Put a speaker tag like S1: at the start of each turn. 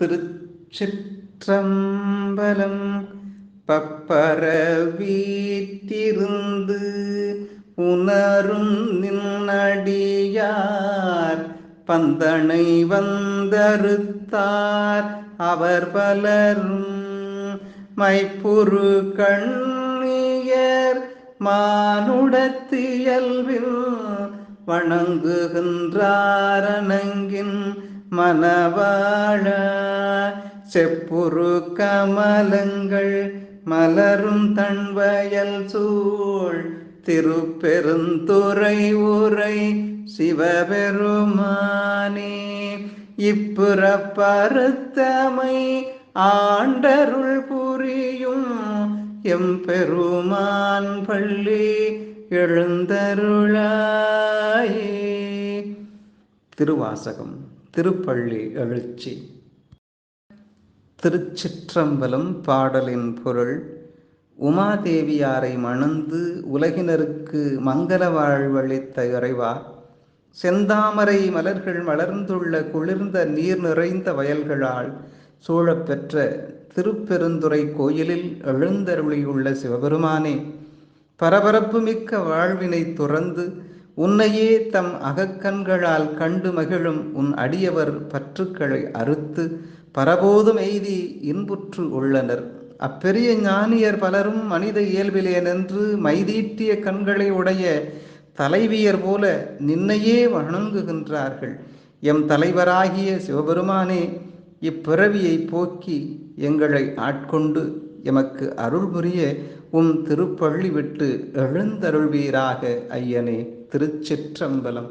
S1: திருச்சிற்றம்பலம் பப்பரவீத்திருந்து உணரும் நின்னடியார் பந்தனை வந்தறுத்தார் அவர் பலரும் மைப்புரு கண்ணியர் மானுடத்தியல்வில் வணங்குகின்றாரணங்கின் மனவாழ செப்புரு கமலங்கள் மலரும் தன்வயல் சூழ் திருப்பெருந்துறை உரை சிவபெருமானே இப்புறப்பருத்தமை ஆண்டருள் புரியும். எம்பெருமான் பள்ளி எழுந்தருளாயே. திருவாசகம் திருப்பள்ளி எழுச்சி. திருச்சிற்றம்பலம் பாடலின் பொருள் உமாதேவியாரை மணந்து உலகினருக்கு மங்கள வாழ்வளித்த இறைவா செந்தாமரை மலர்கள் மலர்ந்துள்ள குளிர்ந்த நீர் நிறைந்த வயல்களால் சூழப்பெற்ற திருப்பெருந்துறை கோயிலில் எழுந்தருளியுள்ள சிவபெருமானே பரபரப்பு மிக்க வாழ்வினை துறந்து உன்னையே தம் அகக்கண்களால் கண்டு மகிழும் உன் அடியவர் பற்றுக்களை அறுத்து பரபோதும் எய்தி இன்புற்று உள்ளனர். அப்பெரிய ஞானியர் பலரும் மனித இயல்பிலே நின்று மைதீட்டிய கண்களை உடைய தலைவியர் போல நின்னையே வணங்குகின்றார்கள். எம் தலைவராகிய சிவபெருமானே இப்பிறவியை போக்கி எங்களை ஆட்கொண்டு எமக்கு அருள் புரிய உம் திருப்பள்ளி விட்டு எழுந்தருள்வீராக ஐயனே திருச்சிற்றம்பலம்.